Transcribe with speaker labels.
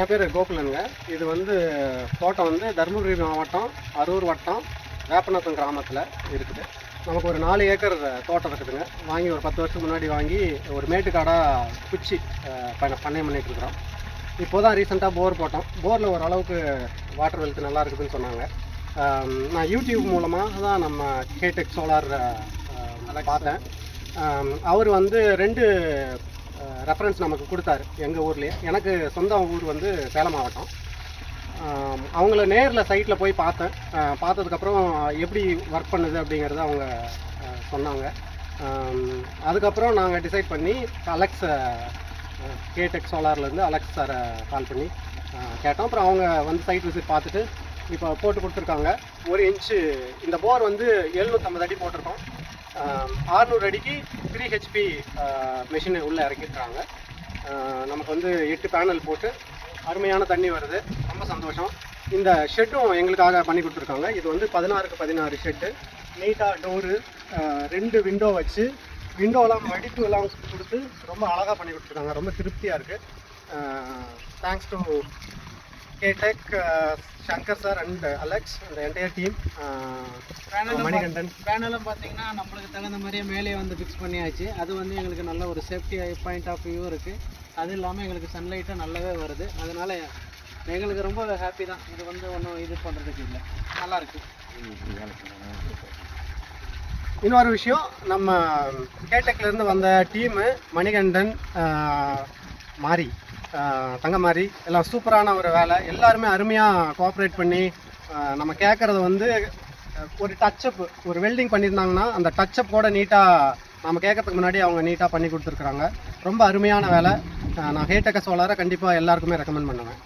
Speaker 1: என் பேர் கோகுலனுங்க. இது வந்து தோட்டம் வந்து தருமபுரி மாவட்டம் அரூர் வட்டம் வேப்பநாத்தம் கிராமத்தில் இருக்குது. நமக்கு ஒரு நாலு ஏக்கர் தோட்டம் இருக்குதுங்க. வாங்கி ஒரு பத்து வருஷம் முன்னாடி வாங்கி ஒரு மேட்டுக்காடாக குச்சி பண்ண பண்ணை பண்ணிகிட்ருக்குறோம் இப்போ தான் ரீசெண்டாக போர் போட்டோம். போரில் ஓரளவுக்கு வாட்டர் வெல்த் நல்லா இருக்குதுன்னு சொன்னாங்க. நான் யூடியூப் மூலமாக தான் நம்ம கேடெக் சோலார் பார்த்தேன். அவர் வந்து ரெண்டு ரெஃபரன்ஸ் நமக்கு கொடுத்தாரு எங்கள் ஊர்லேயே. எனக்கு சொந்த ஊர் வந்து சேலம் மாவட்டம். அவங்கள நேரில் சைட்டில் போய் பார்த்தேன். பார்த்ததுக்கப்புறம் எப்படி ஒர்க் பண்ணுது அப்படிங்கிறத அவங்க சொன்னாங்க. அதுக்கப்புறம் நாங்கள் டிசைட் பண்ணி அலெக்ஸ் கேடெக் சோலார்லேருந்து அலெக்ஸ் சாரை கால் பண்ணி கேட்டோம். அப்புறம் அவங்க வந்து சைட் விசிட் பார்த்துட்டு இப்போ போட்டு கொடுத்துருக்காங்க. ஒரு இன்ச்சு இந்த போர் வந்து எழுநூற்றம்பது அடி போட்டிருக்கோம். ஆறுநூறு அடிக்கு த்ரீ ஹெச்பி மிஷினை உள்ளே இறக்கிருக்காங்க நமக்கு வந்து எட்டு பேனல் போட்டு அருமையான தண்ணி வருது. ரொம்ப சந்தோஷம். இந்த ஷெட்டும் எங்களுக்காக பண்ணி கொடுத்துருக்காங்க. இது வந்து பதினாறுக்கு பதினாறு ஷெட்டு நீட்டாக டோரு ரெண்டு விண்டோ வச்சு விண்டோலாம் மடிப்பு எல்லாம் கொடுத்து ரொம்ப அழகாக பண்ணி கொடுத்துருக்காங்க. ரொம்ப திருப்தியாக இருக்குது தேங்க்ஸ் டு கேடெக் சங்கர் சார் அண்ட் அலெக்ஸ் அந்த என்டையர் டீம் மணிகண்டன்.
Speaker 2: பேனலும் பார்த்தீங்கன்னா நம்மளுக்கு தகுந்த மாதிரியே மேலே வந்து ஃபிக்ஸ் பண்ணியாச்சு. அது வந்து எங்களுக்கு நல்ல ஒரு சேஃப்டி பாயிண்ட் ஆஃப் வியூ இருக்குது அது இல்லாமல் எங்களுக்கு சன்லைட்டும் நல்லாவே வருது. அதனால எங்களுக்கு ரொம்ப ஹாப்பி தான். இது வந்து ஒன்றும் இது பண்ணுறதுக்கு இல்லை. நல்லா இருக்கு.
Speaker 1: இன்னொரு விஷயம் நம்ம கேடெக்ல இருந்து வந்த டீமு மணிகண்டன் மாரி. தங்கமாரி எல்லாம் சூப்பரான ஒரு வேலை. எல்லாருமே அருமையாக கோஆப்ரேட் பண்ணி நம்ம கேட்குறது வந்து ஒரு டச்சப் ஒரு வெல்டிங் பண்ணியிருந்தாங்கன்னா அந்த டச்சப் கூட நீட்டாக நம்ம கேட்கறதுக்கு முன்னாடி அவங்க நீட்டாக பண்ணி கொடுத்துருக்குறாங்க. ரொம்ப அருமையான வேலை. நான் ஹேட்டக்க சோலாரை கண்டிப்பாக எல்லாருக்குமே ரெக்கமெண்ட் பண்ணுவேன்.